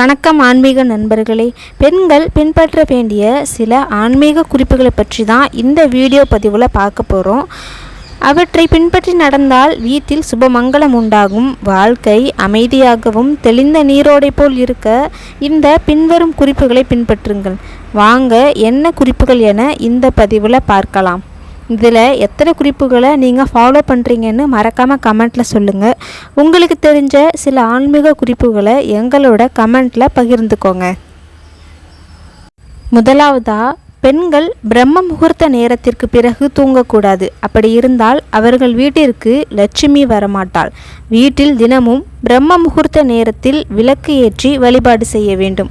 வணக்கம் ஆன்மீக நண்பர்களே. பெண்கள் பின்பற்ற வேண்டிய சில ஆன்மீக குறிப்புகளை பற்றி தான் இந்த வீடியோ பதிவில் பார்க்க போகிறோம் அவற்றை பின்பற்றி நடந்தால் வீட்டில் சுபமங்கலம் உண்டாகும். வாழ்க்கை அமைதியாகவும் தெளிந்த நீரோடை போல் இருக்க இந்த பின்வரும் குறிப்புகளை பின்பற்றுங்கள். வாங்க என்ன குறிப்புகள் என இந்த பதிவில் பார்க்கலாம். இதில் எத்தனை குறிப்புகளை நீங்கள் ஃபாலோ பண்ணுறீங்கன்னு மறக்காமல் கமெண்ட்டில் சொல்லுங்கள் உங்களுக்கு தெரிஞ்ச சில ஆன்மீக குறிப்புகளை எங்களோட கமெண்ட்டில் பகிர்ந்துக்கோங்க. முதலாவதா பெண்கள் பிரம்ம முகூர்த்த நேரத்திற்கு பிறகு தூங்கக்கூடாது. அப்படி இருந்தால் அவர்கள் வீட்டிற்கு லட்சுமி வரமாட்டாள். வீட்டில் தினமும் பிரம்ம முகூர்த்த நேரத்தில் விளக்கு ஏற்றி வழிபாடு செய்ய வேண்டும்.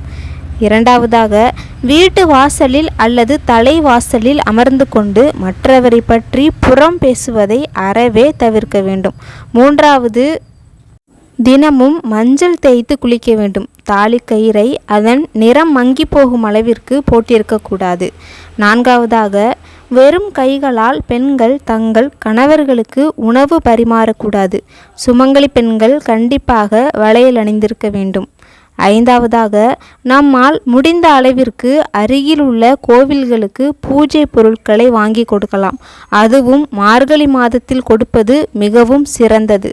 இரண்டாவதாக வீட்டு வாசலில் அல்லது தலை வாசலில் அமர்ந்து கொண்டு மற்றவரை பற்றி புறம் பேசுவதை அறவே தவிர்க்க வேண்டும். மூன்றாவது தினமும் மஞ்சள் தேய்த்து குளிக்க வேண்டும். தாலி கயிறை அதன் நிறம் மங்கி போகும் அளவிற்கு போட்டிருக்கக்கூடாது நான்காவதாக வெறும் கைகளால் பெண்கள் தங்கள் கணவர்களுக்கு உணவு பரிமாறக்கூடாது. சுமங்கலி பெண்கள் கண்டிப்பாக வளையல் அணிந்திருக்க வேண்டும். ஐந்தாவதாக நம்மால் முடிந்த அளவிற்கு அருகில் உள்ள கோவில்களுக்கு பூஜை பொருட்களை வாங்கி கொடுக்கலாம். அதுவும் மார்கழி மாதத்தில் கொடுப்பது மிகவும் சிறந்தது.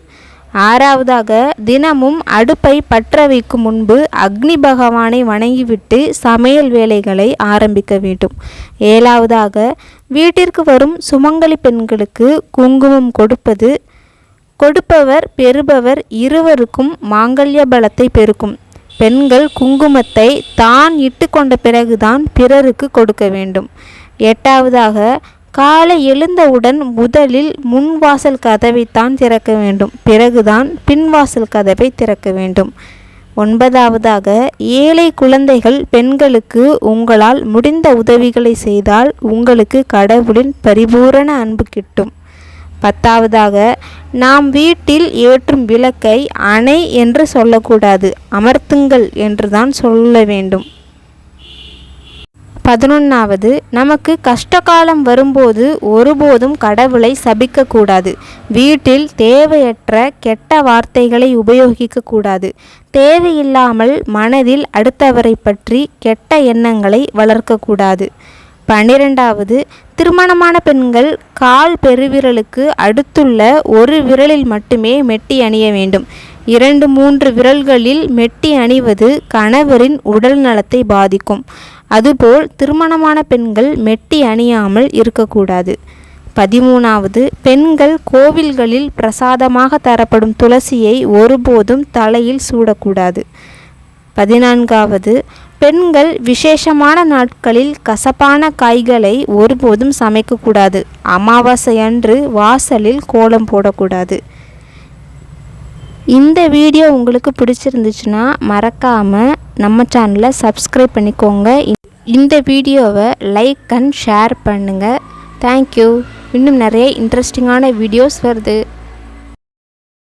ஆறாவதாக தினமும் அடுப்பை பற்ற வைக்கும் முன்பு அக்னி பகவானை வணங்கிவிட்டு சமையல் வேலைகளை ஆரம்பிக்க வேண்டும். ஏழாவதாக வீட்டிற்கு வரும் சுமங்கலி பெண்களுக்கு குங்குமம் கொடுப்பது கொடுப்பவர் பெறுபவர் இருவருக்கும் மாங்கல்ய பலத்தை பெருக்கும். பெண்கள் குங்குமத்தை தான் இட்டு கொண்ட பிறகுதான் பிறருக்கு கொடுக்க வேண்டும். எட்டாவதாக காலை எழுந்தவுடன் முதலில் முன்வாசல் கதவைத்தான் திறக்க வேண்டும். பிறகுதான் பின்வாசல் கதவை திறக்க வேண்டும். ஒன்பதாவதாக ஏழை குழந்தைகள் பெண்களுக்கு உங்களால் முடிந்த உதவிகளை செய்தால் உங்களுக்கு கடவுளின் பரிபூரண அன்பு கிட்டும். பத்தாவதாக நாம் வீட்டில் ஏற்றும் விளக்கை அணை என்று சொல்லக்கூடாது அமர்த்துங்கள் என்று தான் சொல்ல வேண்டும். பதினொன்றாவது நமக்கு கஷ்டகாலம் வரும்போது ஒருபோதும் கடவுளை சபிக்கக்கூடாது. வீட்டில் தேவையற்ற கெட்ட வார்த்தைகளை உபயோகிக்கக்கூடாது. தேவையில்லாமல் மனதில் அடுத்தவரை பற்றி கெட்ட எண்ணங்களை வளர்க்கக்கூடாது. பன்னிரெண்டாவது திருமணமான பெண்கள் கால் பெருவிரலுக்கு அடுத்துள்ள ஒரு விரலில் மட்டுமே மெட்டி அணிய வேண்டும். இரண்டு மூன்று விரல்களில் மெட்டி அணிவது கணவரின் உடல் நலத்தை பாதிக்கும். அதுபோல் திருமணமான பெண்கள் மெட்டி அணியாமல் இருக்கக்கூடாது. பதிமூணாவது பெண்கள் கோவில்களில் பிரசாதமாக தரப்படும் துளசியை ஒருபோதும் தலையில் சூடக்கூடாது. பதினான்காவது பெண்கள் விசேஷமான நாட்களில் கசப்பான காய்களை ஒருபோதும் சமைக்கக்கூடாது. அமாவாசை அன்று வாசலில் கோலம் போடக்கூடாது. இந்த வீடியோ உங்களுக்கு பிடிச்சிருந்துச்சுன்னா மறக்காமல் நம்ம சேனலை சப்ஸ்கிரைப் பண்ணிக்கோங்க. இந்த வீடியோவை லைக் அண்ட் ஷேர் பண்ணுங்கள் தேங்க்யூ இன்னும் நிறைய இன்ட்ரெஸ்டிங்கான வீடியோஸ் வருது.